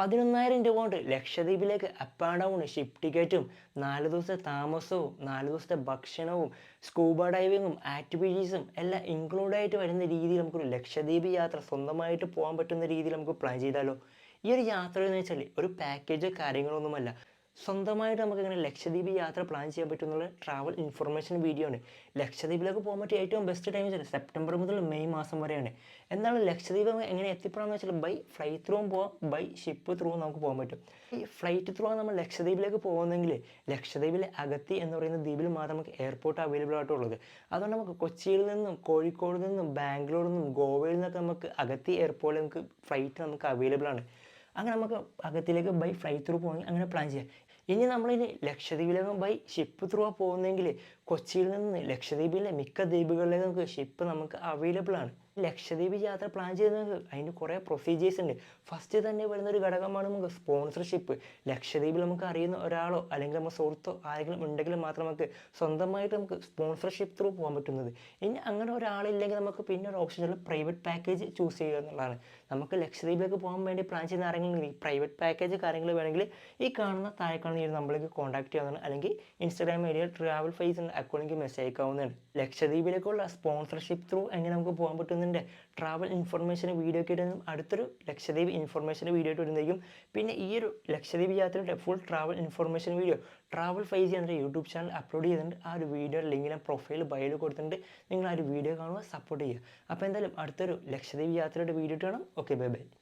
പതിനൊന്നായിരം രൂപ കൊണ്ട് ലക്ഷദ്വീപിലേക്ക് അപ്പ് ആൻഡ് ഡൗൺ ഷിപ്പ് ടിക്കറ്റും നാല് ദിവസത്തെ താമസവും നാല് ദിവസത്തെ ഭക്ഷണവും സ്കൂബ ഡൈവിങ്ങും ആക്ടിവിറ്റീസും എല്ലാം ഇൻക്ലൂഡ് ആയിട്ട് വരുന്ന രീതിയിൽ നമുക്കൊരു ലക്ഷദ്വീപ് യാത്ര സ്വന്തമായിട്ട് പോകാൻ പറ്റുന്ന രീതിയിൽ നമുക്ക് പ്ലാൻ ചെയ്താലോ? ഈ ഒരു യാത്ര എന്ന് വെച്ചാൽ ഒരു പാക്കേജോ കാര്യങ്ങളൊന്നുമല്ല സ്വന്തമായിട്ട് നമുക്ക് ഇങ്ങനെ ലക്ഷദ്വീപ് യാത്ര പ്ലാൻ ചെയ്യാൻ പറ്റുന്നുള്ള ട്രാവൽ ഇൻഫർമേഷൻ വീഡിയോ ആണ്. ലക്ഷദ്വീപിലേക്ക് പോകാൻ പറ്റിയ ഏറ്റവും ബെസ്റ്റ് ടൈം വെച്ചാൽ സെപ്റ്റംബർ മുതൽ മെയ് മാസം വരെയാണ്. എന്താണ് ലക്ഷദ്വീപ് എങ്ങനെ എത്തിപ്പെടാമെന്ന് വെച്ചാൽ ബൈ ഫ്ലൈറ്റ് ത്രൂവും പോവാം ബൈ ഷിപ്പ് ത്രൂ നമുക്ക് പോകാൻ പറ്റും. ഈ ഫ്ലൈറ്റ് ത്രൂ നമ്മൾ ലക്ഷദ്വീപിലേക്ക് പോകുന്നെങ്കിൽ ലക്ഷദ്വീപിലെ അഗത്തി എന്ന് പറയുന്ന ദ്വീപിൽ മാത്രം നമുക്ക് എയർപോർട്ട് അവൈലബിൾ ആയിട്ടുള്ളത്. അതുകൊണ്ട് നമുക്ക് കൊച്ചിയിൽ നിന്നും കോഴിക്കോട് നിന്നും ബാംഗ്ലൂരിൽ നിന്നും ഗോവയിൽ നിന്നൊക്കെ നമുക്ക് അഗത്തി എയർപോർട്ടിൽ നമുക്ക് ഫ്ലൈറ്റ് നമുക്ക് അവൈലബിൾ ആണ്. അങ്ങനെ നമുക്ക് അകത്തിലേക്ക് ബൈ ഫ്ലൈ ത്രൂ പോകണമെങ്കിൽ അങ്ങനെ പ്ലാൻ ചെയ്യാം. ഇനി നമ്മളിനി ലക്ഷദ്വീപിലേക്ക് ബൈ ഷിപ്പ് ത്രൂ ആ പോകുന്നെങ്കിൽ കൊച്ചിയിൽ നിന്ന് ലക്ഷദ്വീപിലെ മിക്ക ദ്വീപുകളിലേക്ക് നമുക്ക് ഷിപ്പ് നമുക്ക് അവൈലബിൾ ആണ്. ലക്ഷദ്വീപ് യാത്ര പ്ലാൻ ചെയ്യുന്നത് അതിന് കുറേ പ്രൊസീജിയേഴ്സ് ഉണ്ട്. ഫസ്റ്റ് തന്നെ വരുന്ന ഒരു ഘടകമാണ് നമുക്ക് സ്പോൺസർഷിപ്പ് ലക്ഷദ്വീപിൽ നമുക്ക് അറിയുന്ന ഒരാളോ അല്ലെങ്കിൽ നമ്മുടെ സുഹൃത്തോ ആരെങ്കിലും ഉണ്ടെങ്കിൽ മാത്രം നമുക്ക് സ്വന്തമായിട്ട് നമുക്ക് സ്പോൺസർഷിപ്പ് ത്രൂ പോകാൻ പറ്റുന്നത്. ഇനി അങ്ങനെ ഒരാളില്ലെങ്കിൽ നമുക്ക് പിന്നെ ഒരു ഉള്ള പ്രൈവറ്റ് പാക്കേജ് ചൂസ് ചെയ്യുക എന്നുള്ളതാണ്. നമുക്ക് ലക്ഷദ്വീപിലേക്ക് പോകാൻ വേണ്ടി പ്ലാൻ ചെയ്യുന്ന ആരെങ്കിലും പ്രൈവറ്റ് പാക്കേജ് കാര്യങ്ങൾ വേണമെങ്കിൽ ഈ കാണുന്ന താഴെ കാണുന്ന ഒരു നമ്പറിലേക്ക് കോൺടാക്ട് ചെയ്യാവുന്നതാണ്. അല്ലെങ്കിൽ ഇൻസ്റ്റാഗ്രാം ഐഡിയ ട്രാവൽ ഫേസ് എന്ന അക്കൗണ്ടിലേക്ക് മെസ്സേജ് അയക്കാവുന്നതാണ്. ലക്ഷദ്വീപിലേക്കുള്ള സ്പോൺസർഷിപ്പ് ത്രൂ എങ്ങനെ നമുക്ക് പോകാൻ പറ്റുന്നുണ്ട്? ട്രാവൽ ഇൻഫർമേഷൻ വീഡിയോ ഒക്കെ ഇടുന്നതും അടുത്തൊരു ലക്ഷദ്വീപ് ഇൻഫർമേഷൻ വീഡിയോ ആയിട്ട് വരുന്നതായിരിക്കും. പിന്നെ ഈ ഒരു ലക്ഷദ്വീപ് യാത്രയുടെ full travel information video travel Faiz എന്ന യൂട്യൂബ് ചാനൽ അപ്ലോഡ് ചെയ്തിട്ടുണ്ട്. ആ ഒരു വീഡിയോ ലിങ്ക് ഞാൻ പ്രൊഫൈൽ ബയോയിൽ കൊടുത്തിട്ടുണ്ട്. നിങ്ങൾ ആ ഒരു വീഡിയോ കാണുക സപ്പോർട്ട് ചെയ്യുക. അപ്പോൾ എന്തായാലും അടുത്തൊരു ലക്ഷദ്വീപ് യാത്രയുടെ വീഡിയോ കാണാം. Okay bye bye